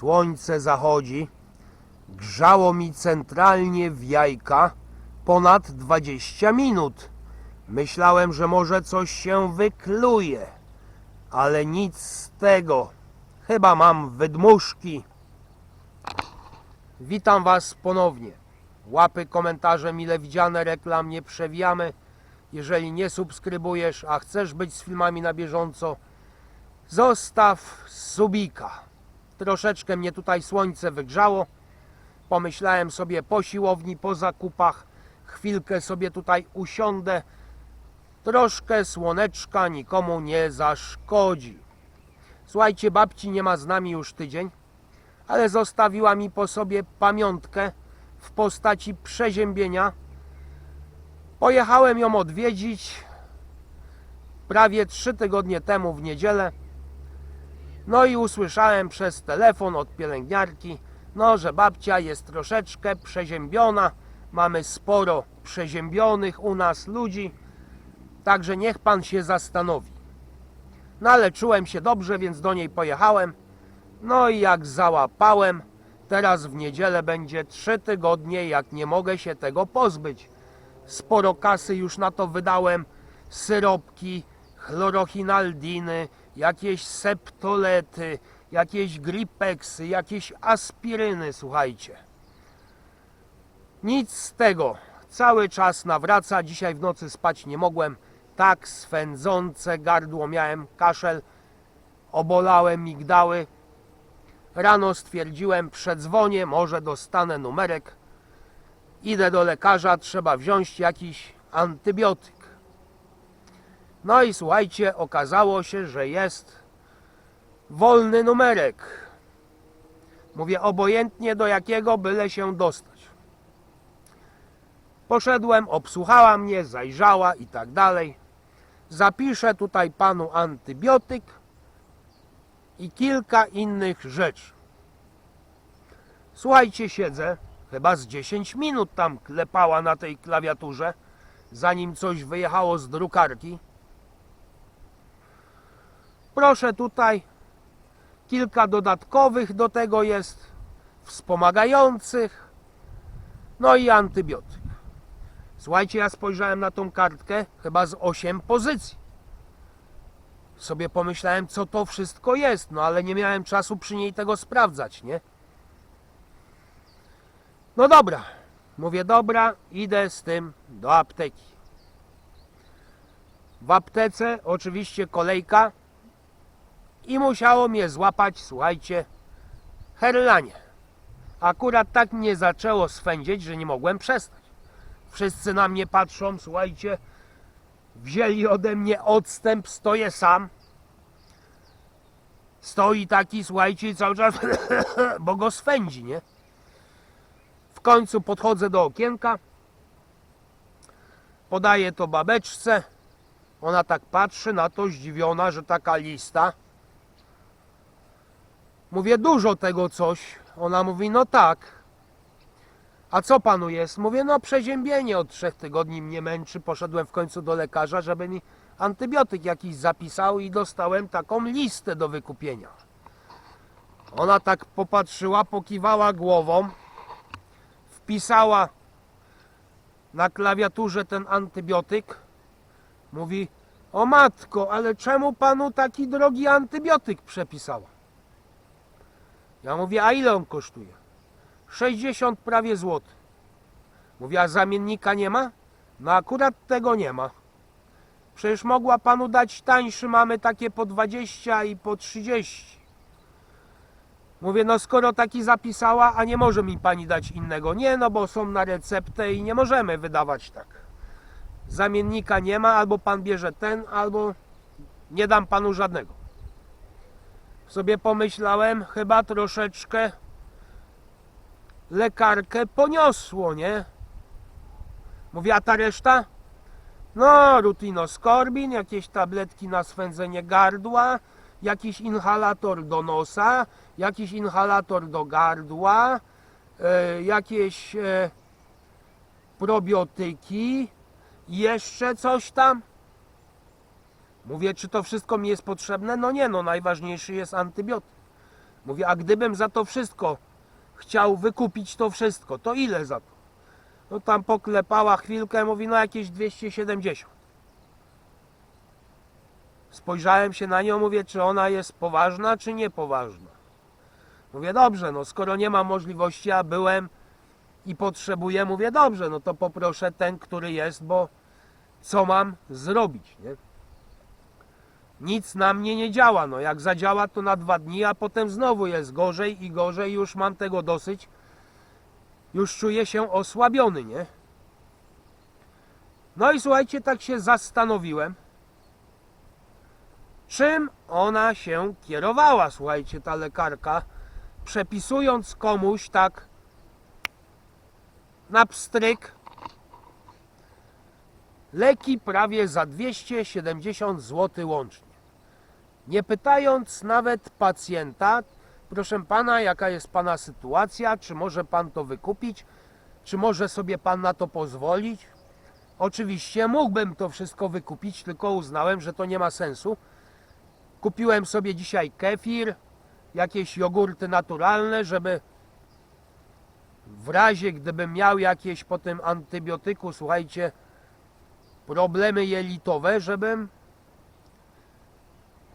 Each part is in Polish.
Słońce zachodzi. Grzało mi centralnie w jajka ponad 20 minut. Myślałem, że może coś się wykluje, ale nic z tego. Chyba mam wydmuszki. Witam Was ponownie. Łapy, komentarze mile widziane, reklam nie przewijamy. Jeżeli nie subskrybujesz, a chcesz być z filmami na bieżąco, zostaw subika. Troszeczkę mnie tutaj słońce wygrzało. Pomyślałem sobie po siłowni, po zakupach, chwilkę sobie tutaj usiądę. Troszkę słoneczka nikomu nie zaszkodzi. Słuchajcie, babci nie ma z nami już tydzień, ale zostawiła mi po sobie pamiątkę w postaci przeziębienia. Pojechałem ją odwiedzić prawie trzy tygodnie temu w niedzielę. No i usłyszałem przez telefon od pielęgniarki, no, że babcia jest troszeczkę przeziębiona. Mamy sporo przeziębionych u nas ludzi, także niech pan się zastanowi. No ale czułem się dobrze, więc do niej pojechałem. No i jak załapałem, teraz w niedzielę będzie trzy tygodnie, jak nie mogę się tego pozbyć. Sporo kasy już na to wydałem. Syropki, chlorochinaldiny, jakieś septolety, jakieś gripeksy, jakieś aspiryny, słuchajcie. Nic z tego. Cały czas nawraca. Dzisiaj w nocy spać nie mogłem. Tak swędzące gardło miałem, kaszel, obolałem migdały. Rano stwierdziłem, przedzwonię, może dostanę numerek. Idę do lekarza, trzeba wziąć jakiś antybiotyk. No i słuchajcie, okazało się, że jest wolny numerek. Mówię obojętnie do jakiego, byle się dostać. Poszedłem, obsłuchała mnie, zajrzała i tak dalej. Zapiszę tutaj panu antybiotyk i kilka innych rzeczy. Słuchajcie, siedzę, chyba z 10 minut tam klepała na tej klawiaturze, zanim coś wyjechało z drukarki. Proszę tutaj, kilka dodatkowych do tego jest, wspomagających, no i antybiotyk. Słuchajcie, ja spojrzałem na tą kartkę, chyba z 8 pozycji. Sobie pomyślałem, co to wszystko jest, no ale nie miałem czasu przy niej tego sprawdzać, nie? No dobra, mówię, dobra, idę z tym do apteki. W aptece oczywiście kolejka i musiało mnie złapać, słuchajcie, herlanie. Akurat tak mnie zaczęło swędzić, że nie mogłem przestać. Wszyscy na mnie patrzą, słuchajcie, wzięli ode mnie odstęp, stoję sam. Stoi taki, słuchajcie, cały czas, bo go swędzi, nie? W końcu podchodzę do okienka, podaję to babeczce. Ona tak patrzy na to, zdziwiona, że taka lista. Mówię, dużo tego coś. Ona mówi, no tak. A co panu jest? Mówię, no przeziębienie od trzech tygodni mnie męczy. Poszedłem w końcu do lekarza, żeby mi antybiotyk jakiś zapisał i dostałem taką listę do wykupienia. Ona tak popatrzyła, pokiwała głową, wpisała na klawiaturze ten antybiotyk. Mówi, o matko, ale czemu panu taki drogi antybiotyk przepisała? Ja mówię, a ile on kosztuje? 60 prawie złotych. Mówię, a zamiennika nie ma? No akurat tego nie ma. Przecież mogła panu dać tańszy, mamy takie po 20 i po 30. Mówię, no skoro taki zapisała, a nie może mi pani dać innego. Nie, no bo są na receptę i nie możemy wydawać tak. Zamiennika nie ma, albo pan bierze ten, albo nie dam panu żadnego. Sobie pomyślałem, chyba troszeczkę lekarkę poniosło, nie? Mówię, a ta reszta? No, rutinoskorbin, jakieś tabletki na swędzenie gardła, jakiś inhalator do nosa, jakiś inhalator do gardła, e, jakieś e, probiotyki, jeszcze coś tam. Mówię, czy to wszystko mi jest potrzebne? No nie, no najważniejszy jest antybiotyk. Mówię, a gdybym za to wszystko chciał wykupić to wszystko, to ile za to? No tam poklepała chwilkę, mówi, no jakieś 270. Spojrzałem się na nią, mówię, czy ona jest poważna, czy niepoważna. Mówię, dobrze, no skoro nie ma możliwości, a byłem i potrzebuję, mówię, dobrze, no to poproszę ten, który jest, bo co mam zrobić, nie? Nic na mnie nie działa, no jak zadziała to na dwa dni, a potem znowu jest gorzej i gorzej, już mam tego dosyć. Już czuję się osłabiony, nie? No i słuchajcie, tak się zastanowiłem, czym ona się kierowała, słuchajcie, ta lekarka, przepisując komuś tak na pstryk leki prawie za 270 zł łącznie. Nie pytając nawet pacjenta, proszę pana, jaka jest pana sytuacja, czy może pan to wykupić, czy może sobie pan na to pozwolić. Oczywiście mógłbym to wszystko wykupić, tylko uznałem, że to nie ma sensu. Kupiłem sobie dzisiaj kefir, jakieś jogurty naturalne, żeby w razie gdybym miał jakieś po tym antybiotyku, słuchajcie, problemy jelitowe, żebym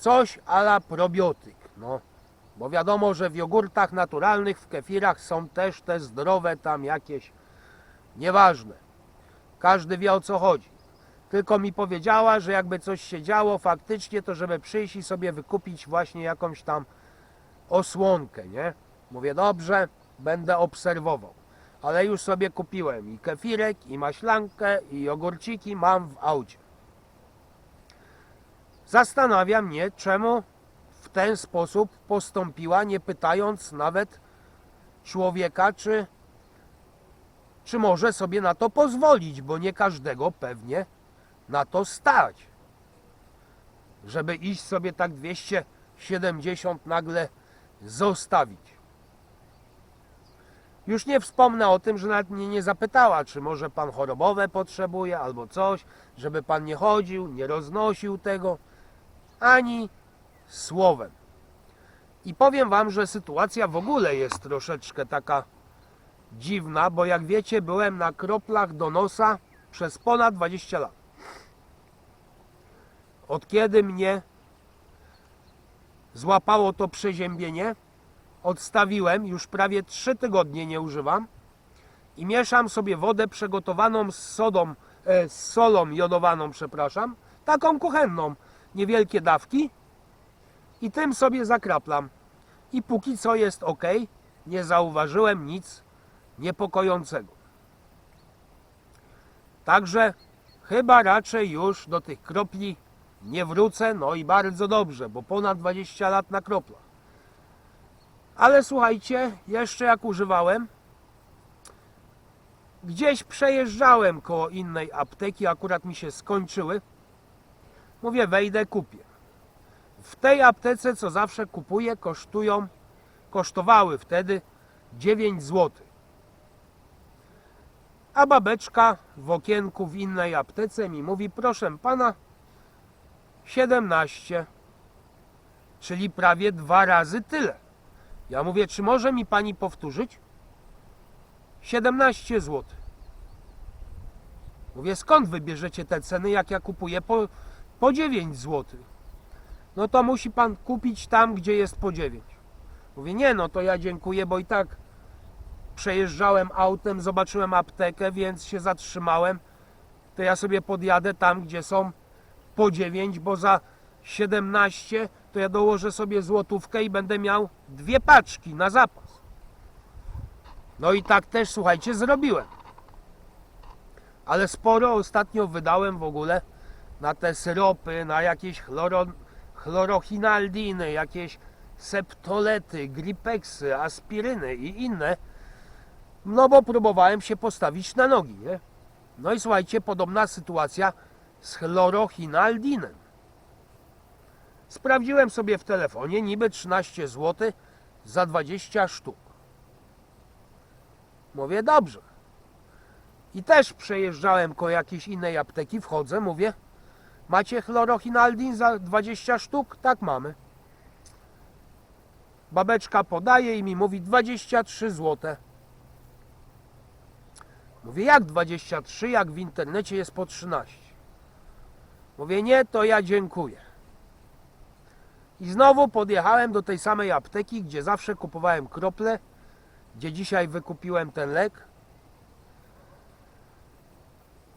coś ala probiotyk, no. Bo wiadomo, że w jogurtach naturalnych, w kefirach są też te zdrowe tam jakieś, nieważne. Każdy wie o co chodzi. Tylko mi powiedziała, że jakby coś się działo faktycznie, to żeby przyjść i sobie wykupić właśnie jakąś tam osłonkę, nie? Mówię, dobrze, będę obserwował. Ale już sobie kupiłem i kefirek, i maślankę, i jogurciki mam w aucie. Zastanawia mnie, czemu w ten sposób postąpiła, nie pytając nawet człowieka, czy, czy może sobie na to pozwolić, bo nie każdego pewnie na to stać. Żeby iść sobie tak 270 nagle zostawić. Już nie wspomnę o tym, że nawet mnie nie zapytała, czy może pan chorobowe potrzebuje albo coś, żeby pan nie chodził, nie roznosił tego, ani słowem. I powiem wam, że sytuacja w ogóle jest troszeczkę taka dziwna, bo jak wiecie, byłem na kroplach do nosa przez ponad 20 lat. Od kiedy mnie złapało to przeziębienie, odstawiłem, już prawie 3 tygodnie nie używam i mieszam sobie wodę przygotowaną z sodą, e, solą jodowaną, przepraszam, taką kuchenną, niewielkie dawki i tym sobie zakraplam. I póki co jest ok, nie zauważyłem nic niepokojącego. Także chyba raczej już do tych kropli nie wrócę, no i bardzo dobrze, bo ponad 20 lat na kroplach. Ale słuchajcie, jeszcze jak używałem, gdzieś przejeżdżałem koło innej apteki, akurat mi się skończyły. Mówię, wejdę, kupię. W tej aptece, co zawsze kupuję, kosztują, kosztowały wtedy 9 zł. A babeczka w okienku w innej aptece mi mówi, proszę pana, 17, czyli prawie dwa razy tyle. Ja mówię, czy może mi pani powtórzyć? 17 zł. Mówię, skąd wybierzecie te ceny, jak ja kupuję po, po 9 zł? No to musi pan kupić tam, gdzie jest po 9. Mówię, nie, no to ja dziękuję, bo i tak przejeżdżałem autem, zobaczyłem aptekę, więc się zatrzymałem. To ja sobie podjadę tam, gdzie są po 9, bo za 17 to ja dołożę sobie złotówkę i będę miał dwie paczki na zapas. No i tak też, słuchajcie, zrobiłem. Ale sporo ostatnio wydałem w ogóle na te syropy, na jakieś chloro, chlorochinaldiny, jakieś septolety, gripexy, aspiryny i inne. No bo próbowałem się postawić na nogi, nie? No i słuchajcie, podobna sytuacja z chlorochinaldinem. Sprawdziłem sobie w telefonie, niby 13 zł za 20 sztuk. Mówię, dobrze. I też przejeżdżałem koło jakiejś innej apteki, wchodzę, mówię, macie chlorochinaldin za 20 sztuk? Tak mamy. babeczka podaje i mi mówi 23 zł. Mówię, jak 23, jak w internecie jest po 13. Mówię, nie, to ja dziękuję. I znowu podjechałem do tej samej apteki, gdzie zawsze kupowałem krople, gdzie dzisiaj wykupiłem ten lek.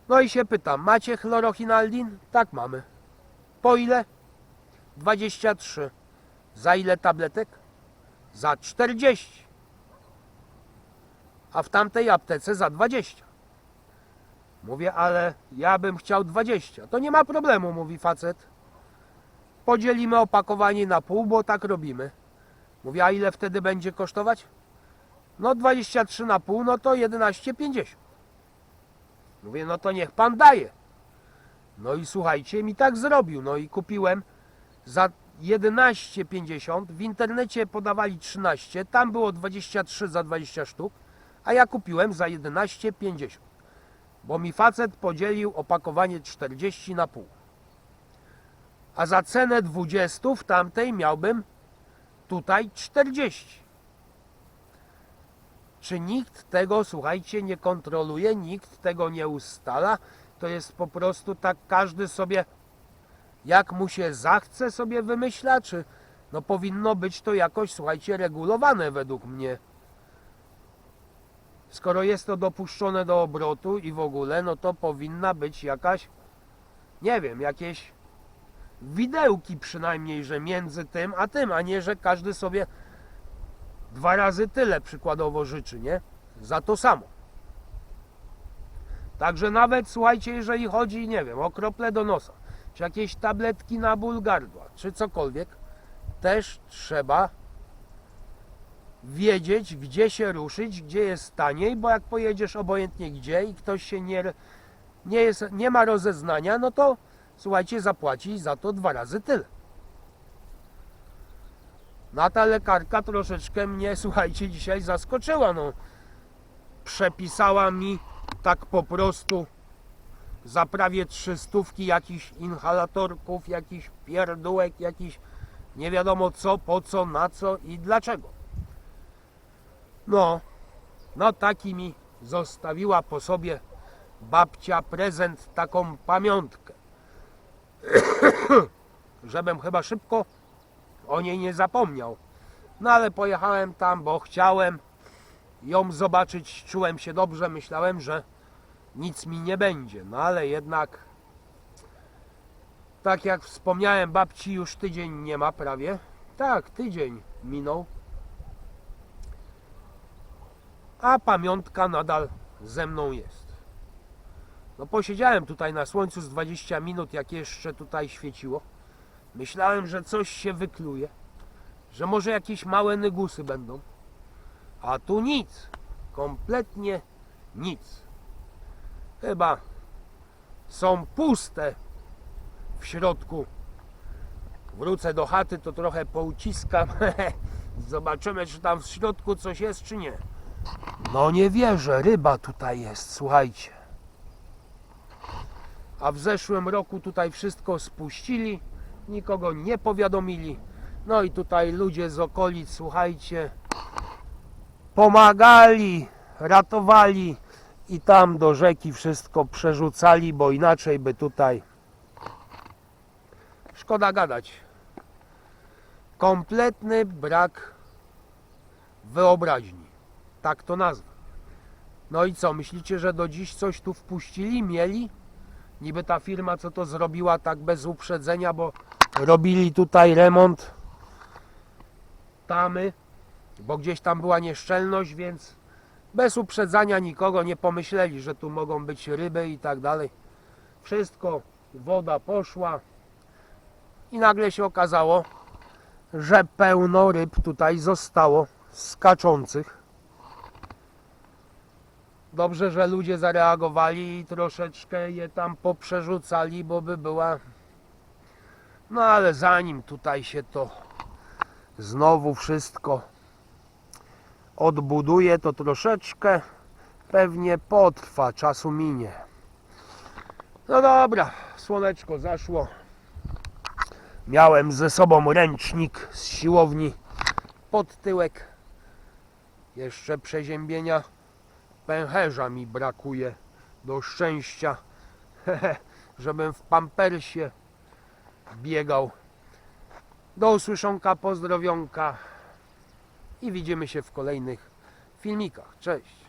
No i się pytam, macie chlorochinaldin? Tak mamy. Po ile? 23. Za ile tabletek? Za 40. A w tamtej aptece za 20. Mówię, ale ja bym chciał 20. To nie ma problemu, mówi facet. Podzielimy opakowanie na pół, bo tak robimy. Mówię, a ile wtedy będzie kosztować? No 23 na pół, no to 11,50. Mówię, no to niech pan daje. No i słuchajcie, mi tak zrobił. No i kupiłem za 11,50. W internecie podawali 13, tam było 23 za 20 sztuk, a ja kupiłem za 11,50. Bo mi facet podzielił opakowanie 40 na pół. A za cenę 20 w tamtej miałbym tutaj 40. Czy nikt tego, słuchajcie, nie kontroluje, nikt tego nie ustala? To jest po prostu tak, każdy sobie, jak mu się zachce, sobie wymyśla, czy no powinno być to jakoś, słuchajcie, regulowane według mnie. Skoro jest to dopuszczone do obrotu i w ogóle, no to powinna być jakaś, nie wiem, jakieś widełki przynajmniej, że między tym a tym, a nie, że każdy sobie dwa razy tyle przykładowo życzy, nie? Za to samo. Także nawet, słuchajcie, jeżeli chodzi, nie wiem, o krople do nosa, czy jakieś tabletki na ból gardła, czy cokolwiek, też trzeba wiedzieć, gdzie się ruszyć, gdzie jest taniej, bo jak pojedziesz obojętnie gdzie i ktoś się nie, nie, jest, nie ma rozeznania, no to słuchajcie, zapłaci za to dwa razy tyle. No ta lekarka troszeczkę mnie, słuchajcie, dzisiaj zaskoczyła. No, przepisała mi tak po prostu za prawie trzy stówki jakichś inhalatorków, jakichś pierdółek, jakiś nie wiadomo co, po co, na co i dlaczego. No, no taki mi zostawiła po sobie babcia prezent, taką pamiątkę. Żebym chyba szybko o niej nie zapomniał. No ale pojechałem tam, bo chciałem ją zobaczyć, czułem się dobrze, myślałem, że nic mi nie będzie. No ale jednak, tak jak wspomniałem, babci już tydzień nie ma prawie. Tak, tydzień minął. A pamiątka nadal ze mną jest. No posiedziałem tutaj na słońcu z 20 minut, jak jeszcze tutaj świeciło. Myślałem, że coś się wykluje, że może jakieś małe nygusy będą. A tu nic. Kompletnie nic. Chyba są puste w środku. Wrócę do chaty, to trochę pouciskam. Zobaczymy, czy tam w środku coś jest, czy nie. No nie wierzę, ryba tutaj jest, słuchajcie. A w zeszłym roku tutaj wszystko spuścili, nikogo nie powiadomili. No i tutaj ludzie z okolic, słuchajcie, pomagali, ratowali i tam do rzeki wszystko przerzucali, bo inaczej by tutaj szkoda gadać. Kompletny brak wyobraźni. Tak to nazwę. No i co, myślicie, że do dziś coś tu wpuścili, mieli? Niby ta firma, co to zrobiła tak bez uprzedzenia, bo robili tutaj remont tamy, bo gdzieś tam była nieszczelność, więc bez uprzedzania nikogo nie pomyśleli, że tu mogą być ryby i tak dalej. Wszystko, woda poszła i nagle się okazało, że pełno ryb tutaj zostało skaczących. Dobrze, że ludzie zareagowali i troszeczkę je tam poprzerzucali, bo by była. No ale zanim tutaj się to znowu wszystko odbuduje, to troszeczkę pewnie potrwa, czasu minie. No dobra, słoneczko zaszło. Miałem ze sobą ręcznik z siłowni pod tyłek. Jeszcze przeziębienia pęcherza mi brakuje do szczęścia, żebym w pampersie biegał. Do usłyszonka, pozdrowionka i widzimy się w kolejnych filmikach. Cześć!